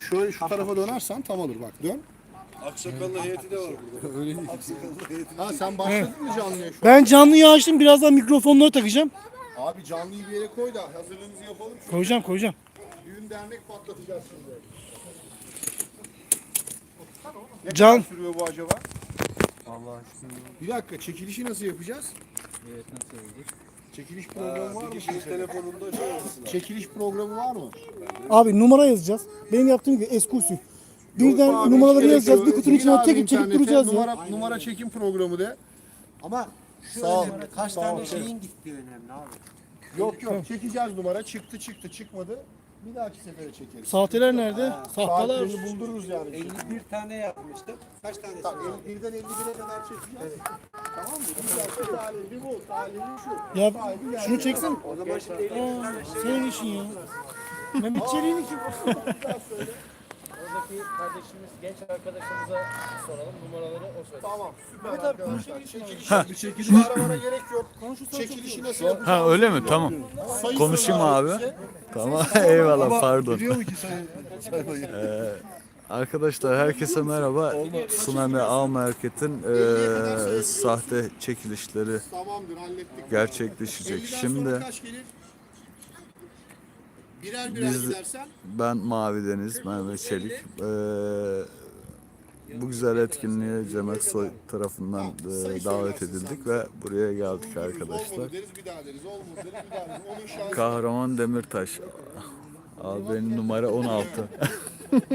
Şöyle şu tarafa dönersen tam olur bak dön. Aksakallı heyeti de var burada. Öyle değil. Ha sen başladın mı canlıya şu an? Ben canlıyı açtım. Birazdan mikrofonları takacağım. Abi canlıyı bir yere koy da hazırlığımızı yapalım. Çünkü Koyacağım koyacağım. düğün dernek patlatacağız şimdi. Ne Can- sürüyor bu acaba? Bir dakika çekilişi nasıl yapacağız? Evet nasıl oldu? Çekiliş programı var mı? Kişinin telefonunda şey olmasın. Çekiliş programı var mı? Abi numara yazacağız. Benim yaptığım gibi eski usul. Birden abi, numaraları hiç gerek yazacağız. yok. Bir kutunun Gir içine abi çekip çekip internete, duracağız ya. numara, Numara çekim programı de. Ama şu Sağ ol. önemli. Kaç Sağ ol. tane şeyin gittiği önemli abi. Yok yok çekeceğiz numara. Çıktı çıktı çıkmadı. Bir dahaki sefere çekeriz. Sahteler nerede? Sahteler. Saatlerini buldururuz yani. 51 tane yapmıştım. Kaç tane? Tamam, el- birden 51'e kadar çekeceğiz. Tamam mı? Bir talibi bu. Talibi şu. Ya şunu çeksin. O zaman şimdi 51 tane şey. Senin işin ya. Mehmet Çelik'in kim? Oradaki kardeşimiz, genç arkadaşımıza soralım. Numaraları o söylesin. Tamam süper arkadaşlar. Çekiliş. Bir çekiliş aramana gerek yok. Çekilişi nasıl yapacağız? Ha öyle mi? Tamam. Sayı Konuşayım abi. size. Tamam. Eyvallah pardon. Biliyor mu ki sayı saymayı? Arkadaşlar herkese merhaba. Tsunami Av Market'in eee, sahte çekilişleri Tamamdır hallettik. gerçekleşecek. 50'den sonra Şimdi? Birer birer Biz- gidersen ben Mavi Deniz, Mehmet Çelik. Eee, bu güzel etkinliğe Cem Aksoy tarafından eee, davet edildik ve buraya geldik arkadaşlar. Kahraman Demirtaş. Abi benim numara 16.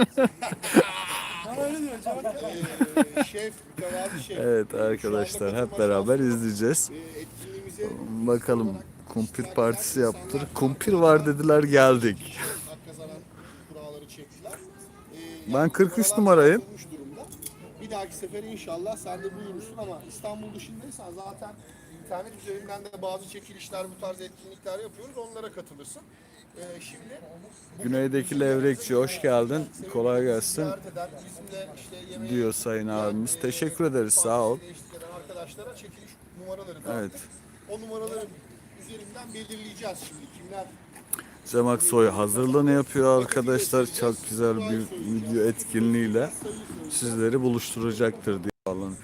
Evet arkadaşlar hep beraber izleyeceğiz. Bakalım kumpir partisi yaptır. Kumpir var dediler geldik. Ben yani 43 kurallar numarayım. Bir dahaki sefere inşallah sen de buyurursun ama İstanbul dışındaysan zaten internet üzerinden de bazı çekilişler bu tarz etkinlikler yapıyoruz. Onlara katılırsın. Güneydeki levrekçi hoş geldin. Kolay gelsin diyor sayın abimiz. Teşekkür ederiz sağ ol. arkadaşlara çekiliş numaraları Evet. O numaraları üzerinden belirleyeceğiz şimdi kimler Cem Aksoy hazırlığını yapıyor arkadaşlar. Çok güzel bir video etkinliğiyle sizleri buluşturacaktır diye alın.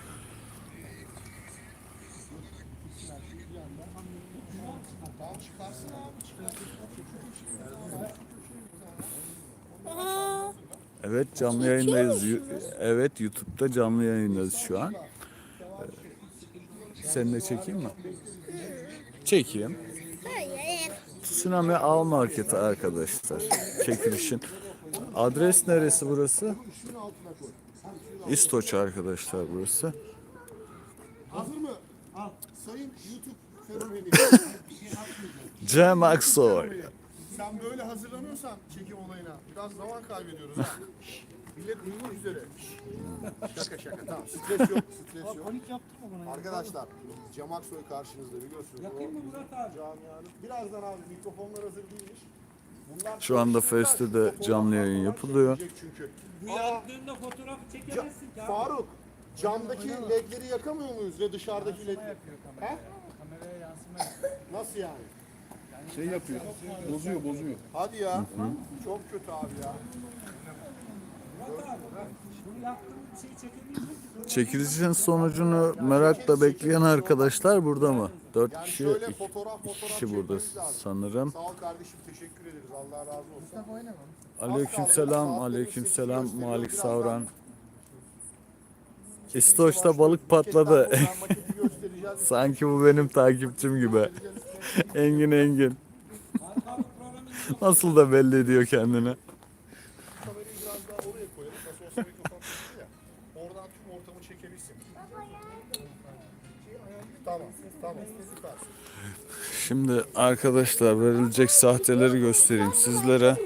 Evet canlı yayındayız. Evet YouTube'da canlı yayındayız şu an. Ee, Seni de çekeyim mi? Çekeyim. Tsunami Av Marketi arkadaşlar. Çekilişin. Adres neresi burası? İstoç arkadaşlar burası. Hazır mı? Sayın YouTube fenomeni. Cem Aksoy. Sen böyle hazırlanıyorsan çekim olayına biraz zaman kaybediyoruz ha. Millet uyumak üzere. Şaka şaka tamam. Stres yok, stres yok. Panik yaptırma bana ya. Arkadaşlar Cem Aksoy karşınızda biliyorsunuz. Yakayım mı Murat abi? Camianın. Birazdan abi mikrofonlar hazır değilmiş. Bunlar Şu anda çalışsınlar, Feste de canlı yayın falan yapılıyor. çekilecek Çünkü. Bu yaptığında fotoğraf çekemezsin ki abi. Faruk, camdaki ledleri yakamıyor muyuz ve dışarıdaki led? He? Nasıl yani? Şey yapıyor. Bozuyor bozuyor. Hadi ya. Çok kötü abi ya. Çekilişin sonucunu merakla bekleyen arkadaşlar burada mı? Dört Yani kişi, şöyle iki fotoğraf fotoğraf kişi burada lazım. sanırım. Sağ ol kardeşim teşekkür ederiz. Allah razı olsun. Aleykümselam, aleykümselam Malik Savran. İstoç'ta balık patladı. Ben maketi göstereceğiz. Sanki bu benim takipçim gibi. Engin Engin. Nasıl da belli ediyor kendini. Oradan tüm ortamı çekebilsin. Tamam, tamam. Şimdi arkadaşlar verilecek sahteleri göstereyim sizlere.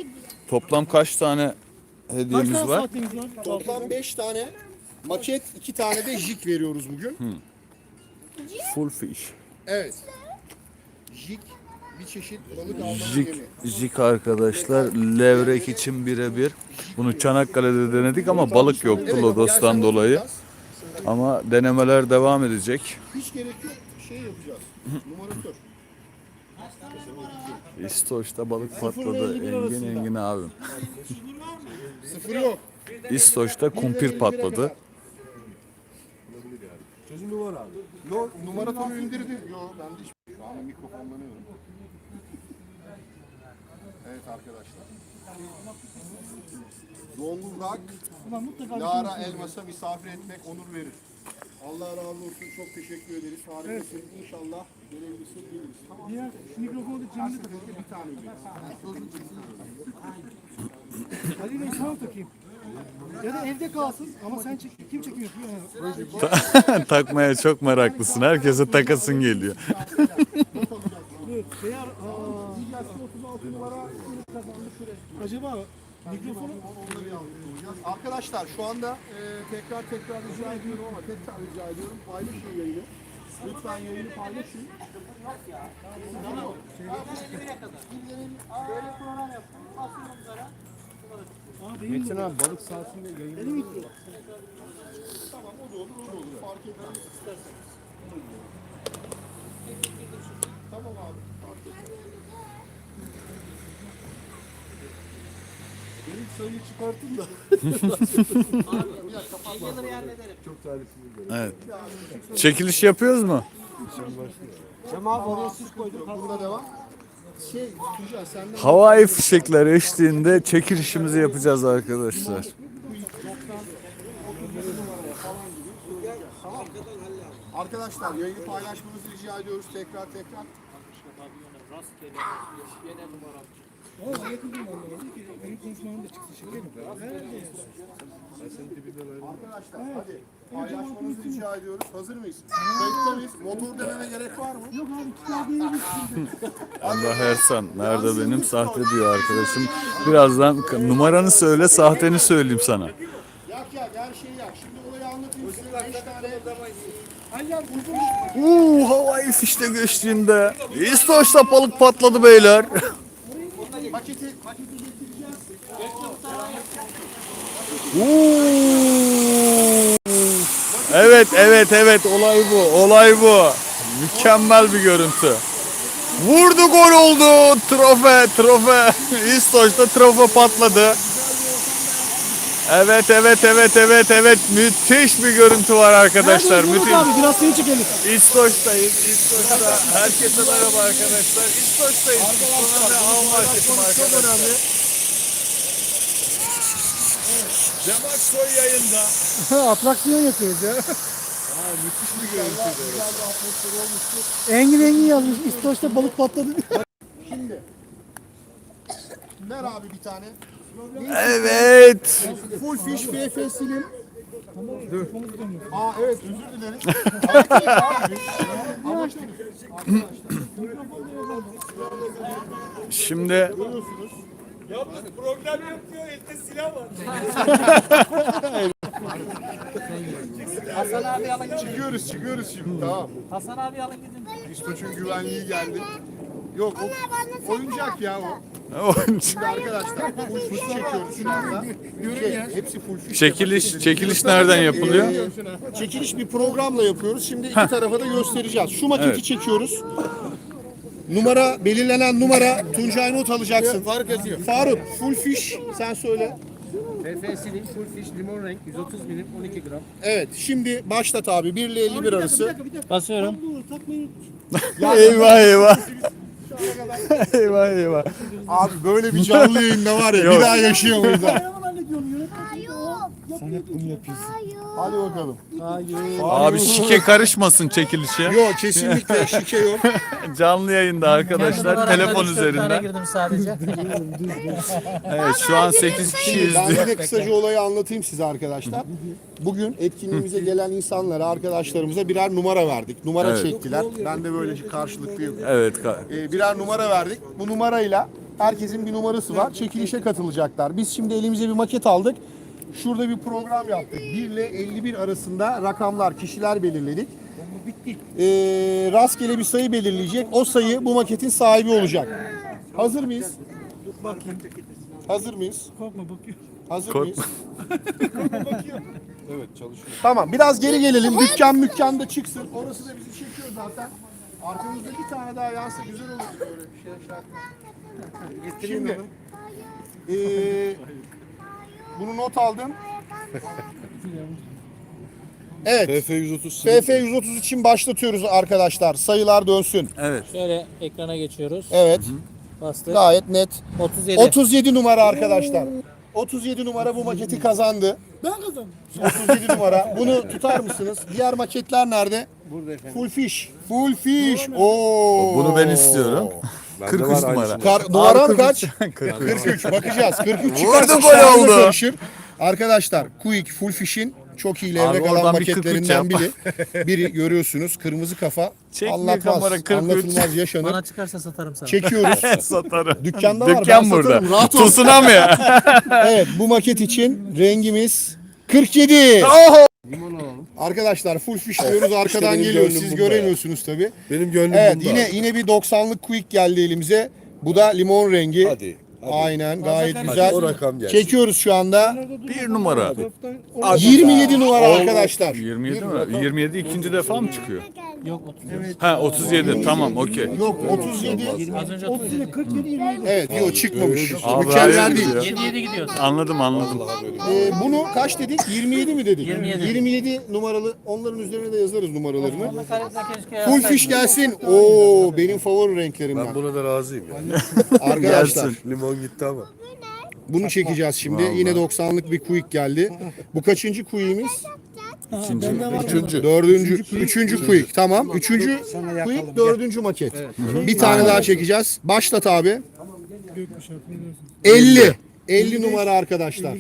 Toplam kaç tane hediyemiz var? Toplam 5 tane maket, 2 tane de jig veriyoruz bugün. Full fish. Evet. Jig bir çeşit balık avlama Jik, gemi. jik arkadaşlar levrek için birebir. Bunu Çanakkale'de denedik ama balık yoktu Lodos'tan dolayı. Ama denemeler devam edecek. Hiç gerek yok. Şey yapacağız. Numaratör. İstoç'ta balık patladı. Engin Engin abim. Sıfır yok. İstoç'ta kumpir patladı. Çözümü var abi. Yok numaratonu indirdi. Yok ben de hiç şu an mikrofonlanıyorum. Evet arkadaşlar. Zonguldak, Lara Elmas'a misafir etmek onur verir. Allah razı olsun. Çok teşekkür ederiz. Harikasın. İnşallah gelebilirsin. Geliriz. Tamam. Diğer mikrofonu cebine seferinde bir tane veriyoruz. Ali Bey sana takayım. Ya da evde kalsın ama sen çek. Kim çekiyor? Takmaya çok meraklısın. Herkese takasın geliyor. Beyar, aa, 36 numara kazandı süre. Acaba mikrofonu Arkadaşlar şu anda e, tekrar tekrar rica ediyorum ama tekrar rica ediyorum paylaşın yayını. Lütfen yayını paylaşın. Metin abi balık sahasında yayın. Tamam o da olur o da olur. Fark etmez. Tamam abi. Fark etmez. Benim sayıyı çıkartın da. Çok talihsiz bir Evet. Çekiliş yapıyoruz mu? Cem abi oraya süs koyduk. Burada devam. Şey, Havai fişekler eşliğinde çekilişimizi yapacağız arkadaşlar. Arkadaşlar yayını paylaşmanızı rica ediyoruz. Tekrar tekrar. Aa, yakın bir anda oldu ki benim konuşmam da çıktı Arkadaşlar hadi paylaşmanızı rica ediyoruz. Hazır mıyız? Mıyız? Motor dememe gerek var mı? Yok abi bitirdim. Allah Ersan nerede benim sahte diyor arkadaşım. Birazdan numaranı söyle sahteni söyleyeyim sana. Yak yak her şeyi yak. Şimdi olayı anlatayım size. Beş tane Hayır Uuu havai fişte geçtiğinde İstoç'ta balık patladı beyler. paketi, paketi getireceğiz. Uuu. Evet evet evet olay bu olay bu. Mükemmel bir görüntü. Vurdu gol oldu. Trofe trofe. İstoç'ta trofe patladı. Evet evet evet evet evet müthiş bir görüntü var arkadaşlar. Nerede Müthiş. abi biraz seni çekelim. İstoç'tayız. İstoç'ta. Herkese merhaba arkadaşlar. İstoç'tayız. Ne av marketim arkadaşlar. Cemal Soy yayında. Atraksiyon yapıyoruz ya. Engin Engin yazmış. İstoç'ta balık patladı. Şimdi. Ver abi bir tane. Evet. Full Fish BFS'inin Aa evet özür dilerim. Anlatayım Şimdi Program yapıyor elde silah var. Hasan abi alın gidin. Çıkıyoruz çıkıyoruz şimdi tamam. Hasan abi alın gidin. İstoç'un güvenliği geldi. Yok o oyuncak ya o. Şimdi arkadaşlar full fish çekiyoruz şu anda. Şey, hepsi full fish. çekiliş çekiliş nereden yapılıyor? Çekiliş bir programla yapıyoruz. Şimdi iki tarafa da göstereceğiz. Şu maketi Evet. çekiyoruz. Numara belirlenen numara Tuncay not alacaksın. Faruk yazıyor. Faruk full fish sen söyle. FF'sinin full fish limon renk 130 milim 12 gram. Evet şimdi başlat abi 1 ile 51 arası. Basıyorum. Eyvah eyvah. eyvah eyvah. Abi böyle bir canlı yayında var ya Yok. bir daha yaşayamayız ha. Sen hep bunu yapıyorsun. Hadi bakalım. Abi şike karışmasın çekilişe. Yok kesinlikle şike yok. Canlı yayında arkadaşlar telefon üzerinden. girdim sadece. Evet şu an 8 kişi Ben izliyor. yine kısaca olayı anlatayım size arkadaşlar. Bugün etkinliğimize gelen insanlara, arkadaşlarımıza birer numara verdik. Numara Evet. çektiler. Ben de böyle karşılıklı yapıyorum. Evet ka- Ee, birer numara verdik. Bu numarayla herkesin bir numarası var. Çekilişe katılacaklar. Biz şimdi elimize bir maket aldık. Şurada bir program yaptık. 1 ile 51 arasında rakamlar, kişiler belirledik. Ee, rastgele bir sayı belirleyecek. O sayı bu maketin sahibi olacak. Hazır mıyız? Hazır mıyız? Korkma bakıyor. Hazır Korkma. mıyız? Evet çalışıyor. Tamam biraz geri gelelim. Dükkan mükkan da çıksın. Orası da bizi çekiyor zaten. Arkamızda bir tane daha yansa güzel olur böyle bir şey. Şimdi eee Bunu not aldım. Evet. TF 130 FF 130 için başlatıyoruz arkadaşlar. Sayılar dönsün. Evet. Şöyle ekrana geçiyoruz. Evet. Bastık. Gayet net. 37. 37 numara arkadaşlar. 37 numara bu maketi kazandı. Ben kazandım. 37 numara. Bunu tutar mısınız? Diğer maketler nerede? Burada efendim. Full fish. Full fish. Oo. Bunu ben istiyorum. Bende 43 var numara. aynısını. Kar, numaram Abi, kaç? 43. 43. Bakacağız. 43 Vurdu, çıkarsa gol şanslı oldu. karışır. Arkadaşlar Quick Full Fish'in çok iyi levrek Abi alan oradan bir 43 maketlerinden yap. biri. Biri görüyorsunuz. Kırmızı kafa. Çekmiyor Anlatmaz. kamera, 43. Anlatılmaz yaşanır. Bana çıkarsa satarım sana. Çekiyoruz. Satarım. Dükkanda var. ben Dükkan burada. satarım. Rahat ol. Tsunami. Evet bu maket için rengimiz 47. Arkadaşlar full fish diyoruz arkadan benim geliyor. gönlüm Siz bunda göremiyorsunuz tabi. Benim gönlüm Evet bunda. yine yine bir 90'lık quick geldi elimize. Bu da limon rengi. Hadi. Aynen gayet güzel. o rakam gelsin. Çekiyoruz şu anda. Bir numara. 27 numara arkadaşlar. 27 mi? 27 ikinci defa mı çıkıyor? Yok 37. Ha 37 tamam okey. Yok 37. Az önce 37. 47 27. Evet yok çıkmış. Abi Mükemmel hayır değil. ya. 7 7 gidiyoruz. Anladım anladım. Ee, bunu kaç dedik? 27 mi dedik? 27. 27 numaralı. Onların üzerine de yazarız numaralarını. Full fish gelsin. Oo benim favori renklerimden. Ben buna da razıyım yani. Arkadaşlar Gelsin. Limon gitti ama. bunu çekeceğiz şimdi. Yine 90'lık bir quick geldi. Bu kaçıncı quick'imiz? Üçüncü. Dördüncü, üçüncü quick. Tamam. Üçüncü quick, dördüncü maket. Bir tane daha çekeceğiz. Başlat abi. 50. 50 numara arkadaşlar.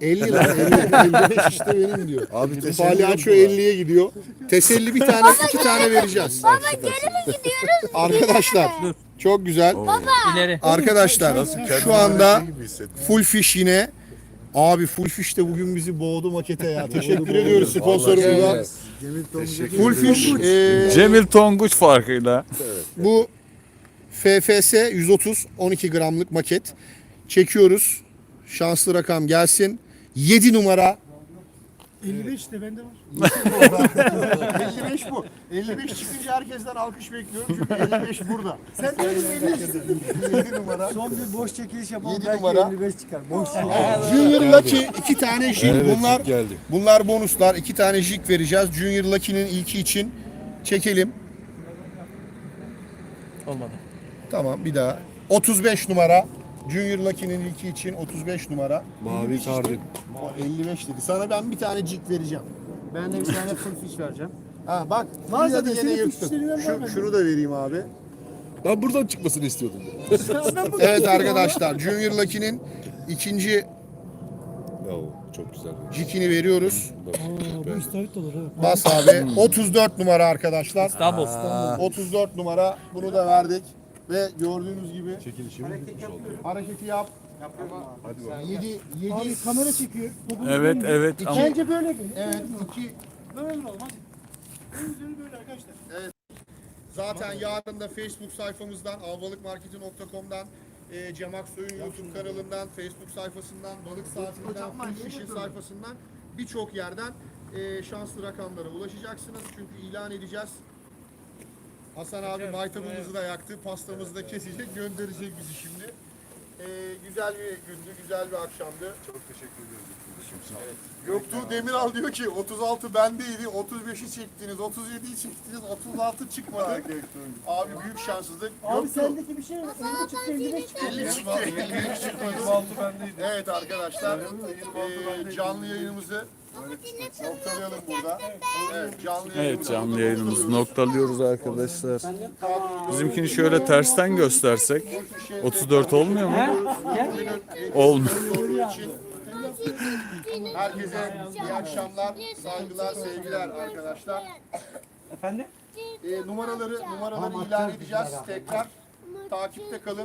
55 işte benim. 50 lan 50. 55 işte benim diyor. Abi teselli Palyaço 50'ye gidiyor. Teselli bir tane, iki tane vereceğiz. Arkadaşlar çok güzel. ileri. Arkadaşlar şu anda full fish yine. Abi full fish de bugün bizi boğdu makete ya. Teşekkür ediyoruz sponsorumuza. Full fish e, Cemil Tonguç farkıyla. bu FFS 130 12 gramlık maket. Çekiyoruz. Şanslı rakam gelsin. 7 numara 55 işte bende var. 55 bu. 55 çıkınca herkesten alkış bekliyorum çünkü 55 burada. Sen de 55 7 numara. Son bir boş çekiliş yapalım. Yedi Belki numara. 55 çıkar. Boş Junior Lucky iki tane jig. Evet, bunlar geldi. bunlar bonuslar. iki tane jig vereceğiz. Junior Lucky'nin ilki için çekelim. Olmadı. Tamam bir daha. 35 numara. Junior Lucky'nin ilki için 35 numara. Mavi kardin. O 55 dedi. Sana ben bir tane jig vereceğim. Ben de bir tane full fish vereceğim. Ha bak. Var bir de zaten, gene senin yırttın. Şu, şunu da vereyim abi. Ben buradan çıkmasını istiyordum. Evet arkadaşlar Junior Lucky'nin ikinci Ya, çok güzel. jikini veriyoruz. Bu istavrit olur ha. Bas abi. 34 numara arkadaşlar. Double. 34 numara. Bunu da verdik. Ve gördüğünüz gibi Çekilişim hareketi yap. 7 7 Abi kamera çekiyor. Topu Evet önünde. evet ama Bence böyle gelin. Evet 2 Böyle hadi. En güzeli böyle arkadaşlar. Zaten yarın da Facebook sayfamızdan, avbalıkmarketi.com'dan, e, Cem Aksoy'un YouTube kanalından, Facebook sayfasından, Balık Saatinden, Fishing sayfasından birçok yerden e, şanslı rakamlara ulaşacaksınız. Çünkü ilan edeceğiz. Hasan abi maytabımızı da yaktı, pastamızı da kesecek, gönderecek bizi şimdi. E, güzel bir gündü, güzel bir akşamdı. Çok teşekkür ederim. Göktuğ Demiral diyor ki 36 bendeydi, 35'i çektiniz, 37'yi çektiniz, 36 çıkmadı. Abi büyük şanssızlık. Abi Göktuğ, sendeki bir şey 50 çıktı 55 çıktı. 50 çıktı, 53 çıktı. 26 bendeydi. Evet arkadaşlar, eee, canlı yayınımızı noktalayalım burada. Evet, canlı evet yayınımızı canlı yayınımızı noktalıyoruz. arkadaşlar. Bizimkini şöyle tersten göstersek 34 olmuyor mu? Olmuyor. Herkese iyi akşamlar, saygılar, sevgiler arkadaşlar. Efendim? Eee, numaraları numaraları ilan edeceğiz tekrar. Takipte kalın.